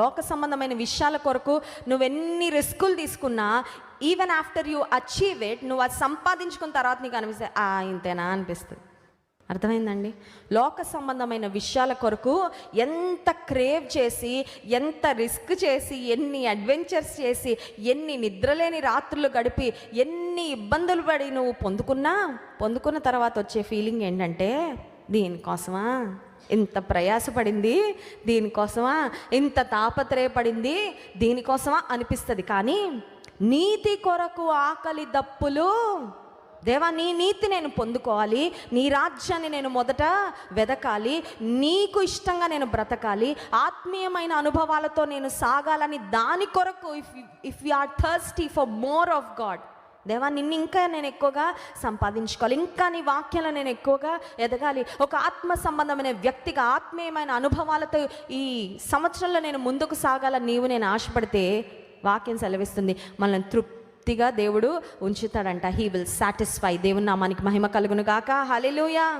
లోక సంబంధమైన విషయాల కొరకు నువ్వెన్ని రిస్కులు తీసుకున్నా even after you achieve it నువ్వు అది సంపాదించుకున్న తర్వాత నీకు అనిపిస్తే ఆ ఇంతేనా? అనిపిస్తుంది. అర్థమైందండి? లోక సంబంధమైన విషయాల కొరకు ఎంత క్రేవ్ చేసి ఎంత రిస్క్ చేసి ఎన్ని అడ్వెంచర్స్ చేసి ఎన్ని నిద్రలేని రాత్రులు గడిపి ఎన్ని ఇబ్బందులు పడి నువ్వు పొందుకున్నా పొందుకున్న తర్వాత వచ్చే ఫీలింగ్ ఏంటంటే దీనికోసమా? ఇంత ప్రయాసపడింది దీనికోసమా? ఇంత తాపత్రయపడింది దీనికోసమా అనిపిస్తుంది. కానీ నీతి కొరకు ఆకలి దప్పులు దేవా నీ నీతి నేను పొందుకోవాలి నీ రాజ్యాన్ని నేను మొదట వెదకాలి నీకు ఇష్టంగా నేను బ్రతకాలి ఆత్మీయమైన అనుభవాలతో నేను సాగాలని దాని కొరకు if if you are thirsty for more of God దేవా నిన్ను ఇంకా నేను ఎక్కువగా సంపాదించుకోవాలి. ఇంకా నీ వాక్యాలను నేను ఎక్కువగా ఎదగాలి. ఒక ఆత్మ సంబంధమైన వ్యక్తిగా ఆత్మీయమైన అనుభవాలతో ఈ సంవత్సరంలో నేను ముందుకు సాగాలని నీవు నేను ఆశపడితే వాక్యం సెలవిస్తుంది. మనల్ని తృప్తిగా దేవుడు ఉంచుతాడంట. హీ విల్ సాటిస్ఫై దేవుని నామానికి మహిమ కలుగును గాక. హలెలుయా